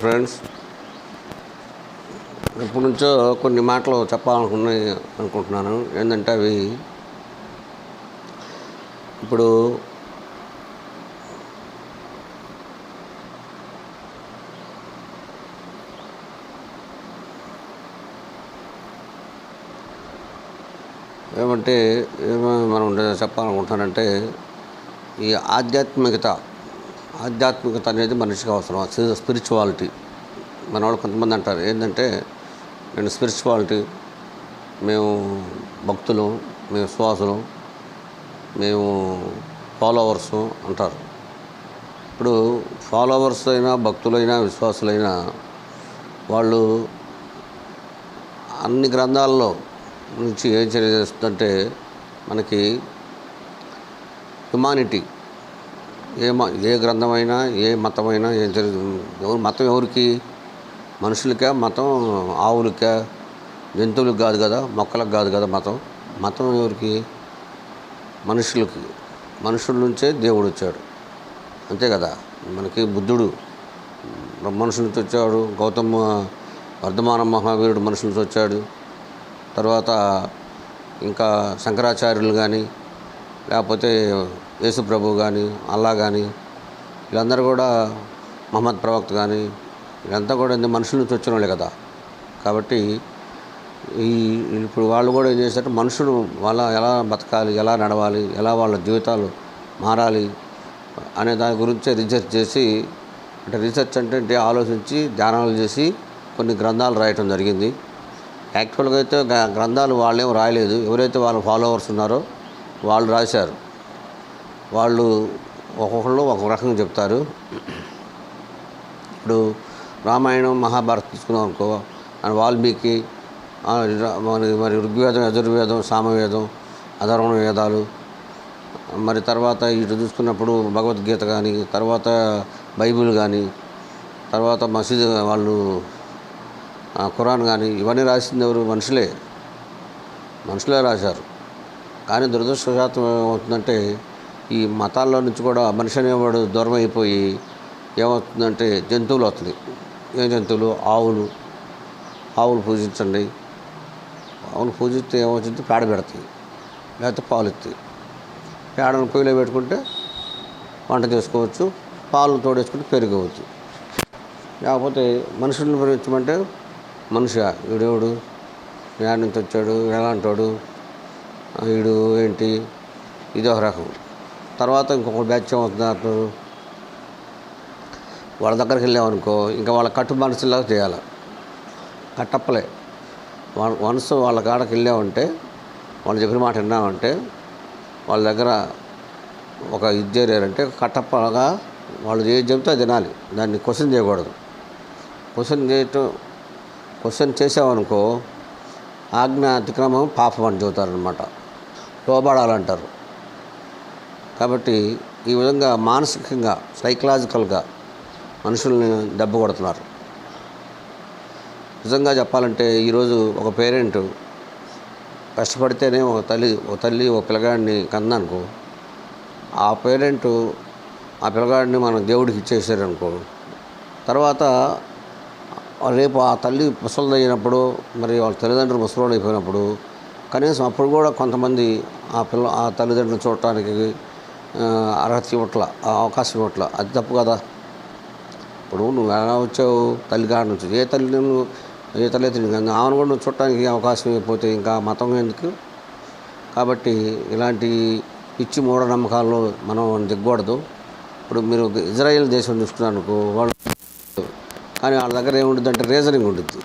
Friends ఇప్పటి నుంచో కొన్ని మాటలు చెప్పాలనుకున్నాయి అనుకుంటున్నాను. ఏంటంటే అవి ఇప్పుడు ఏమంటే ఏమో మనం చెప్పాలనుకుంటున్నానంటే ఈ ఆధ్యాత్మికత ఆధ్యాత్మికత అనేది మనిషికి అవసరం. స్పిరిచువాలిటీ మన వాళ్ళు కొంతమంది అంటారు ఏంటంటే నేను స్పిరిచువాలిటీ మేము భక్తులు మేము శ్వాసులు మేము ఫాలోవర్స్ అంటారు. ఇప్పుడు ఫాలోవర్స్ అయినా భక్తులైనా విశ్వాసులైనా వాళ్ళు అన్ని గ్రంథాల్లో నుంచి ఏం చేస్తుందంటే మనకి హ్యుమానిటీ ఏ మ ఏ గ్రంథమైనా ఏ మతమైనా ఏం తెలియదు ఎవరు మతం ఎవరికి? మనుషులకే మతం ఆవులకే? జంతువులకు కాదు కదా మొక్కలకు కాదు కదా మతం? మతం ఎవరికి? మనుషులకి. మనుషుల నుంచే దేవుడు వచ్చాడు. అంతే కదా? మనకి బుద్ధుడు మనుషుల నుంచి వచ్చాడు గౌతమ వర్ధమాన మహావీరుడు మనుషుల నుంచి వచ్చాడు. తర్వాత ఇంకా శంకరాచార్యులు కానీ లేకపోతే యేసు ప్రభు కానీ అల్లా కానీ వీళ్ళందరూ కూడా మహమ్మద్ ప్రవక్త కానీ వీళ్ళంతా కూడా ఏంది మనుషుల నుంచి వచ్చిన వాళ్ళే కదా. కాబట్టి ఈ ఇప్పుడు వాళ్ళు కూడా ఏం చేశారు మనుషులు వాళ్ళ ఎలా బతకాలి ఎలా నడవాలి ఎలా వాళ్ళ జీవితాలు మారాలి అనే దాని గురించి రీసెర్చ్ చేసి అంటే రీసెర్చ్ అంటే ఆలోచించి ధ్యానాలు చేసి కొన్ని గ్రంథాలు రాయటం జరిగింది. యాక్చువల్గా అయితే గ- గ్రంథాలు వాళ్ళేం రాయలేదు. ఎవరైతే వాళ్ళ ఫాలోవర్స్ ఉన్నారో వాళ్ళు రాశారు. వాళ్ళు ఒక్కొక్కళ్ళు ఒక్కొక్క రకంగా చెప్తారు. ఇప్పుడు రామాయణం మహాభారత్ తీసుకున్నాం అనుకో వాల్మీకి మరి మరి ఋగ్వేదం యజుర్వేదం సామవేదం అధర్వణ వేదాలు మరి తర్వాత ఇటు చూసుకున్నప్పుడు భగవద్గీత కానీ తర్వాత బైబిల్ కానీ తర్వాత మసీద్ వాళ్ళు ఖురాన్ కానీ ఇవన్నీ రాసింది ఎవరు? మనుషులే. మనుషులే రాశారు. కానీ దురదృష్టవశాతం ఏమవుతుందంటే ఈ మతాల్లో నుంచి కూడా మనిషి అనేవాడు దూరం అయిపోయి ఏమవుతుందంటే జంతువులు అవుతుంది ఏ జంతువులు? ఆవులు. ఆవులు పూజించండి. ఆవులు పూజిస్తే ఏమవుతుంది? పేడ పెడతాయి. లేకపోతే పాలు ఇస్తాయి. పేడను పొయ్యిలో పెట్టుకుంటే వంట చేసుకోవచ్చు. పాలు తోడేసుకుంటే పెరుగవచ్చు. లేకపోతే మనుషులను పెంచమంటే మనిషి వీడేవుడు యాడ్ నుంచి వచ్చాడు ఎలాంటోడు? వాడు వీడు ఏంటి? ఇది ఒక రకం. తర్వాత ఇంకొక బ్యాచ్ ఏమవుతున్నారు వాళ్ళ దగ్గరికి వెళ్ళామనుకో ఇంకా వాళ్ళ కట్టు మనసులాగా చేయాలి. కట్టప్పలే. మనసు వాళ్ళ కాడకి వెళ్ళామంటే వాళ్ళు చెప్పిన మాట విన్నామంటే వాళ్ళ దగ్గర ఒక ఇది చేరారంటే కట్టప్పగా వాళ్ళు ఏది చెబితే అది తినాలి. దాన్ని క్వశ్చన్ చేయకూడదు. క్వశ్చన్ చేయటం క్వశ్చన్ చేసామనుకో ఆజ్ఞ అతిక్రమం పాపం అని చెబుతారనమాట లోబడాలంటారు. కాబట్టి ఈ విధంగా మానసికంగా సైకలాజికల్గా మనుషుల్ని దెబ్బ కొడుతున్నారు. నిజంగా చెప్పాలంటే ఈరోజు ఒక పేరెంట్ కష్టపడితేనే ఒక తల్లి ఒక తల్లి ఒక పిల్లగాడిని కందనుకో. ఆ పేరెంట్ ఆ పిల్లగాడిని మనం దేవుడికి ఇచ్చేసారనుకో. తర్వాత రేపు ఆ తల్లి ముసలిది మరి వాళ్ళ తల్లిదండ్రులు ముసలోళ్ళు అయిపోయినప్పుడు కనీసం అప్పుడు కూడా కొంతమంది ఆ పిల్ల ఆ తల్లిదండ్రులు చూడటానికి అర్హత ఇవ్వట్ల ఆ అవకాశం ఇవ్వట్ల. అది తప్పు కదా. ఇప్పుడు నువ్వు ఎలా వచ్చావు తల్లి నుంచి? ఏ తల్లి నువ్వు ఏ తల్లి అయితే ఆమెను కూడా నువ్వు చూడటానికి అవకాశం అయిపోతే ఇంకా మతం ఎందుకు? కాబట్టి ఇలాంటి పిచ్చి మూఢనమ్మకాల్లో మనం దిగకూడదు. ఇప్పుడు మీరు ఇజ్రాయెల్ దేశం చూసుకున్నానుకో వాళ్ళు కానీ వాళ్ళ దగ్గర ఏముంటుంది అంటే రీజనింగ్ ఉంటుంది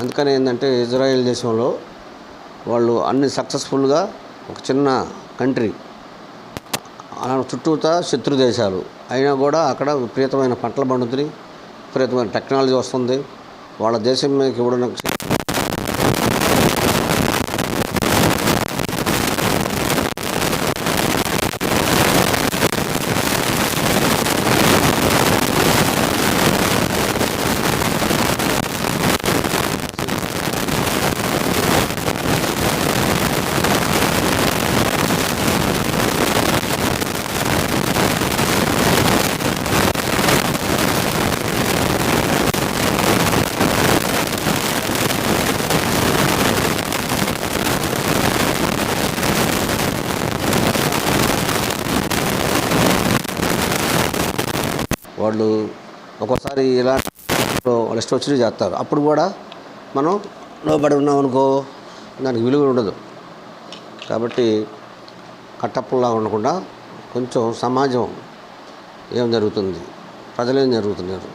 అందుకని ఏంటంటే ఇజ్రాయెల్ దేశంలో వాళ్ళు అన్ని సక్సెస్ఫుల్గా ఒక చిన్న కంట్రీ. అలా చుట్టూతా శత్రు దేశాలు. అయినా కూడా అక్కడ విపరీతమైన పంటలు పండుతున్నాయి విపరీతమైన టెక్నాలజీ వస్తుంది. వాళ్ళ దేశం మీదకి ఇవ్వడానికి వాళ్ళు ఒక్కోసారి ఇలా వాళ్ళు ఇష్టం వచ్చినవి చేస్తారు. అప్పుడు కూడా మనం లోబడి ఉన్నాం అనుకో దానికి విలువ ఉండదు. కాబట్టి కట్టప్పలా ఉండకుండా కొంచెం సమాజం ఏం జరుగుతుంది? ప్రజలేం జరుగుతున్నారు?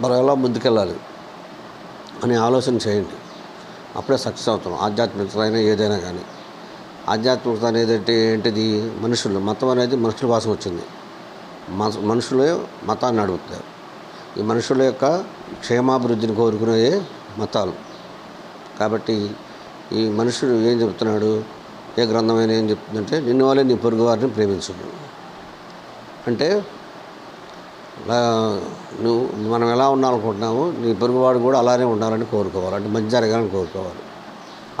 మనం ఎలా ముందుకెళ్ళాలి? అనే ఆలోచన చేయండి. అప్పుడే సక్సెస్ అవుతాం. ఆధ్యాత్మికత అయినా ఏదైనా కానీ. ఆధ్యాత్మికత అనేది ఏంటిది? మనుషులు. మతం అనేది మనుషుల కోసం వచ్చింది. మనుషులే మతాన్ని అడుగుతారు. ఈ మనుషుల యొక్క క్షేమాభివృద్ధిని కోరుకునే మతాలు. కాబట్టి ఈ మనుషుడు ఏం చెప్తున్నాడు? ఏ గ్రంథమైన ఏం చెప్తుందంటే నిన్ను వాళ్ళే నీ పొరుగు వారిని ప్రేమించుడు అంటే నువ్వు మనం ఎలా ఉండాలనుకుంటున్నామో నీ పొరుగువాడు కూడా అలానే ఉండాలని కోరుకోవాలి. అంటే మంచి జరగాలని కోరుకోవాలి.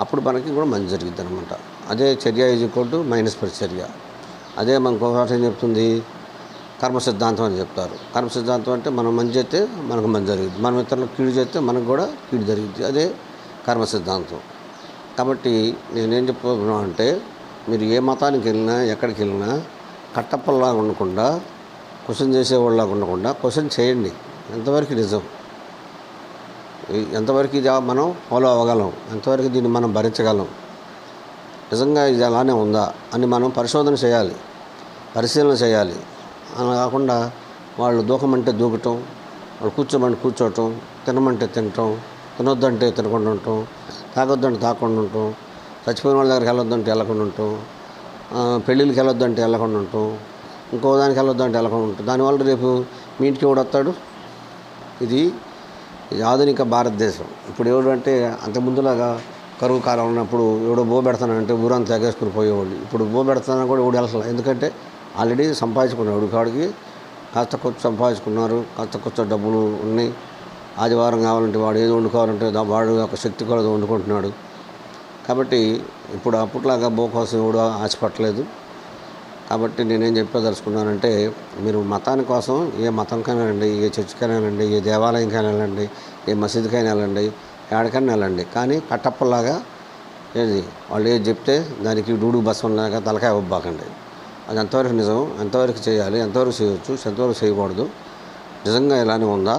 అప్పుడు మనకి కూడా మంచి జరిగింది అనమాట అదే చర్య ఈజ్ ఈక్వల్ టు మైనస్ పరిచర్య. అదే మనకు ఒకటి ఏం చెప్తుంది? కర్మ సిద్ధాంతం అని చెప్తారు. కర్మ సిద్ధాంతం అంటే మనం మంచి చేస్తే మనకు మంచి జరిగింది మనం ఇతరులకు కీడు చేస్తే మనకు కూడా కీడు జరిగింది అదే కర్మ సిద్ధాంతం కాబట్టి నేనేం చెప్పుకుంటున్నాను అంటే మీరు ఏ మతానికి వెళ్ళినా ఎక్కడికి వెళ్ళినా కట్టప్పల్లాగా ఉండకుండా క్వశ్చన్ చేసేవాళ్ళలాగా ఉండకుండా క్వశ్చన్ చేయండి. ఎంతవరకు నిజం? ఎంతవరకు ఇది మనం ఫాలో అవ్వగలం? ఎంతవరకు దీన్ని మనం భరించగలం? నిజంగా ఇది అలానే ఉందా? అని మనం పరిశోధన చేయాలి. పరిశీలన చేయాలి. అలా కాకుండా వాళ్ళు దూకమంటే దూకటం వాళ్ళు కూర్చోమంటే కూర్చోవటం తినమంటే తినటం తినొద్దంటే తినకుండా ఉండటం తాగొద్దంటే తాగకుండా ఉండటం చచ్చిపోయిన వాళ్ళ దగ్గరికి వెళ్ళొద్దంటే వెళ్ళకుండా ఉండటం పెళ్ళిళ్ళకి వెళ్ళొద్దంటే వెళ్ళకుండా ఉండటం ఇంకో దానికి వెళ్ళొద్దంటే వెళ్ళకుండా ఉండటం. దానివల్ల రేపు మీ ఇంటికి ఎవడు వస్తాడు? ఇది ఆధునిక భారతదేశం. ఇప్పుడు ఎవడు అంటే ముందులాగా కరువు కాలం ఉన్నప్పుడు ఎవడో బో పెడతానంటే ఊరంతా ఎగేసుకుని పోయేవాళ్ళు. ఇప్పుడు బో పెడతానని కూడా ఎవడు వెళ్ళాలి ఎందుకంటే ఆల్రెడీ సంపాదించుకున్నాడు కాడికి కాస్త కొంచెం సంపాదించుకున్నారు కాస్త కొంచెం డబ్బులు ఉన్నాయి. ఆదివారం కావాలంటే వాడు ఏది వండుకోవాలంటే వాడు ఒక శక్తి కూడా వండుకుంటున్నాడు. కాబట్టి ఇప్పుడు అప్పట్లాగా బో కోసం ఎవడు ఆశపట్టలేదు కాబట్టి నేనేం చెప్పదలుచుకున్నానంటే మీరు మతాని కోసం ఏ మతంకైనా వెళ్ళండి ఏ చర్చికైనా వెళ్ళండి ఏ దేవాలయంకైనా వెళ్ళండి ఏ మసీదుకైనా వెళ్ళండి ఎక్కడికైనా వెళ్ళండి. కానీ కట్టప్పలాగా ఏది? వాళ్ళు ఏది చెప్తే దానికి డూడు లాగా తలకాయ ఇవ్వబాకండి అది ఎంతవరకు నిజం ఎంతవరకు చేయాలి ఎంతవరకు చేయవచ్చు ఎంతవరకు చేయకూడదు నిజంగా ఇలానే ఉందా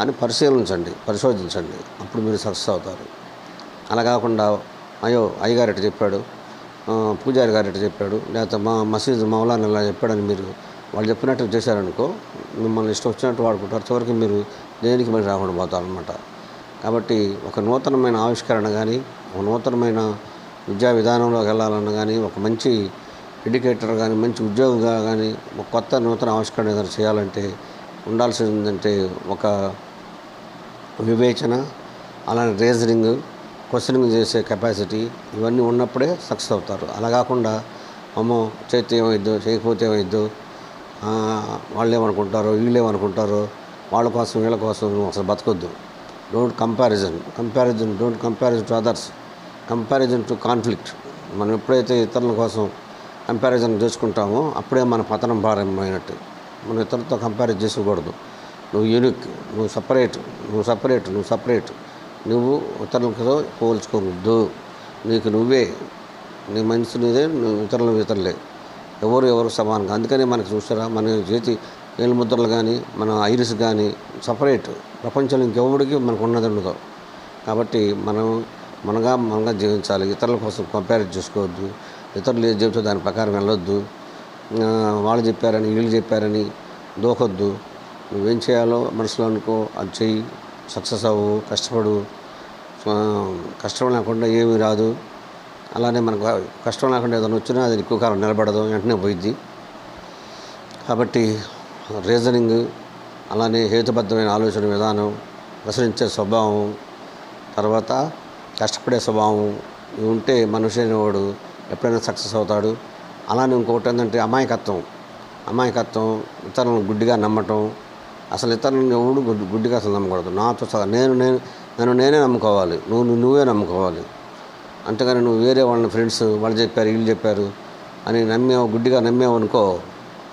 అని పరిశీలించండి పరిశోధించండి. అప్పుడు మీరు సక్సెస్ అవుతారు. అలా కాకుండా అయ్యో అయ్యగారు ఎట్ట చెప్పాడు పూజారి గారు ఎట్ట చెప్పాడు లేకపోతే మా మసీదు మౌలానా ఇలా చెప్పాడని మీరు వాళ్ళు చెప్పినట్టు చేశారనుకో మిమ్మల్ని ఇష్టం వచ్చినట్టు వాడుకుంటారు. చివరికి మీరు దేనికి మరి రాకుండా పోతారనమాట కాబట్టి ఒక నూతనమైన ఆవిష్కరణ కానీ ఒక నూతనమైన విద్యా విధానంలోకి వెళ్ళాలన్నా కానీ ఒక మంచి ఎడ్యుకేటర్ కానీ మంచి ఉద్యోగిగా కానీ ఒక కొత్త నూతన ఆవిష్కరణ ఏదైనా చేయాలంటే ఉండాల్సిందంటే ఒక వివేచన అలానే రీజనింగ్ క్వశ్చనింగ్ చేసే కెపాసిటీ ఇవన్నీ ఉన్నప్పుడే సక్సెస్ అవుతారు. అలా కాకుండా అమ్మో చేస్తే ఏమైద్దు చేయకపోతే ఏమైద్దు వాళ్ళు ఏమనుకుంటారో వీళ్ళు ఏమనుకుంటారో వాళ్ళ కోసం వీళ్ళ కోసం అసలు బతకొద్దు. Don't comparison comparison don't comparison to others comparison to conflict మనం ఎప్పుడైతే ఇతరుల కోసం కంపారిజన్ చేసుకుంటామో అప్పుడే మన పతనం ప్రారంభమైనట్టు మనం ఇతరులతో కంపారిజన్ చేసుకోకూడదు. నువ్వు యూనిక్ నువ్వు సపరేట్ నువ్వు సపరేట్ నువ్వు సపరేట్ నువ్వు ఇతరులతో పోల్చుకోవద్దు నీకు నువ్వే. నీ మనసు నీదే నువ్వు ఇతరులు ఇతరులే. ఎవరు ఎవరు సమానంగా. అందుకనే మనకు చూస్తారా మన చేతి ఏలుముద్రలు కానీ మన ఐరిస్ కానీ సపరేట్ ప్రపంచంలో ఇంకెవరికి మనకు ఉన్నది ఉండదు. కాబట్టి మనం మనగా మనగా జీవించాలి. ఇతరుల కోసం కంపేర్ చేసుకోవద్దు. ఇతరులు ఏది చెబితే దాని ప్రకారం వెళ్ళొద్దు. వాళ్ళు చెప్పారని వీళ్ళు చెప్పారని దూకొద్దు నువ్వేం చేయాలో మనసులో అనుకో అది చెయ్యి. సక్సెస్ అవ్వు కష్టపడు. కష్టం లేకుండా ఏమీ రాదు. అలానే మనకు కష్టం లేకుండా ఏదైనా వచ్చినా అది ఎక్కువ కాలం నిలబడదు వెంటనే పోయిద్ది. కాబట్టి రీజనింగ్ అలానే హేతుబద్ధమైన ఆలోచన విధానం ప్రసరించే స్వభావం తర్వాత కష్టపడే స్వభావం ఇవి ఉంటే మనిషి అనేవాడు ఎప్పుడైనా సక్సెస్ అవుతాడు. అలానే ఇంకొకటి ఏంటంటే అమాయకత్వం. అమాయకత్వం ఇతరులను గుడ్డిగా నమ్మటం. అసలు ఇతరులను ఎవడు గుడ్డి గుడ్డిగా అసలు నమ్మకూడదు. నాతో సహా నేను నేను నన్ను నేనే నమ్ముకోవాలి. నువ్వు నువ్వు నువ్వే నమ్ముకోవాలి. అంతేగాని నువ్వు వేరే వాళ్ళని ఫ్రెండ్స్ వాళ్ళు చెప్పారు వీళ్ళు చెప్పారు అని నమ్మేవు గుడ్డిగా నమ్మేవు అనుకో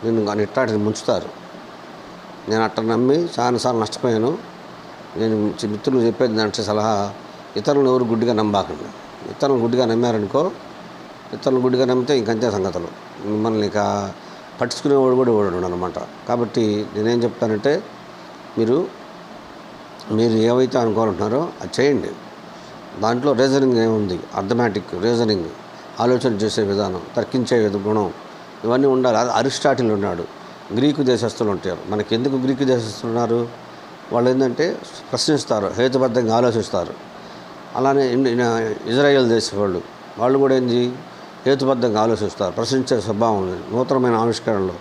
నేను ఇట్టాటిని ముంచుతారు. నేను అట్ట నమ్మి చాలాసార్లు నష్టపోయాను. నేను మిత్రులు చెప్పేది దాంట్లో సలహా ఇతరులను ఎవరు గుడ్డిగా నమ్మబాకండి. ఇతరులను గుడ్డిగా నమ్మారనుకో ఇతరులు గుడ్డిగా నమ్మితే ఇంకంతే సంగతులు. మిమ్మల్ని ఇక పట్టించుకునేవాడు కూడా ఇవ్వడు అనమాట కాబట్టి నేనేం చెప్తానంటే మీరు మీరు ఏవైతే అనుకోవాలంటున్నారో అది చేయండి. దాంట్లో రీజనింగ్ ఏముంది? అర్థమెటిక్ రీజనింగ్ ఆలోచన చేసే విధానం తర్కించే గుణం ఇవన్నీ ఉండాలి. అది అరిస్టాటిల్ ఉన్నాడు. గ్రీకు దేశస్తులు ఉంటారు. మనకి ఎందుకు గ్రీకు దేశస్తులు ఉన్నారు? వాళ్ళు ఏంటంటే ప్రశ్నిస్తారు హేతుబద్ధంగా ఆలోచిస్తారు. అలానే ఇజ్రాయెల్ దేశ వాళ్ళు వాళ్ళు కూడా ఏంది? హేతుబద్ధంగా ఆలోచిస్తారు. ప్రశ్నించే స్వభావం ఉంది నూతనమైన ఆవిష్కరణలు.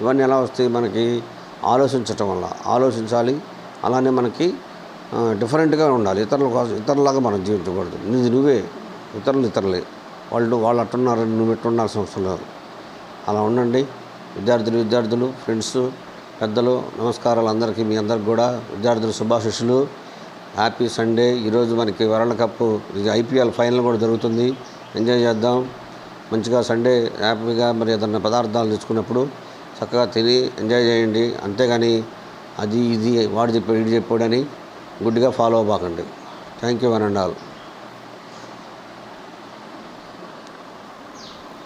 ఇవన్నీ ఎలా వస్తాయి? మనకి ఆలోచించటం వల్ల. ఆలోచించాలి. అలానే మనకి డిఫరెంట్గా ఉండాలి. ఇతరుల కోసం ఇతరులాగా మనం జీవించకూడదు. నీది నువ్వే. ఇతరులు ఇతరులే. వాళ్ళు వాళ్ళు అట్టున్నారని నువ్వు ఎట్టు ఉండాల్సిన అవసరం లేదు. అలా ఉండండి. విద్యార్థులు విద్యార్థులు ఫ్రెండ్స్ పెద్దలు నమస్కారాలు అందరికీ మీ అందరికి కూడా. విద్యార్థులు శుభాశిష్యులు. Happy Sunday. ఈరోజు మనకి వరల్డ్ కప్ ఇది ఐపీఎల్ ఫైనల్ కూడా జరుగుతుంది. ఎంజాయ్ చేద్దాం. మంచిగా సండే హ్యాపీగా మరి ఏదన్నా పదార్థాలు తెచ్చుకున్నప్పుడు చక్కగా తిని ఎంజాయ్ చేయండి. అంతేగాని అది ఇది వాడు చెప్పాడు ఇది చెప్పాడని గుడ్డిగా ఫాలో అవ్వకండి. Thank you one and all.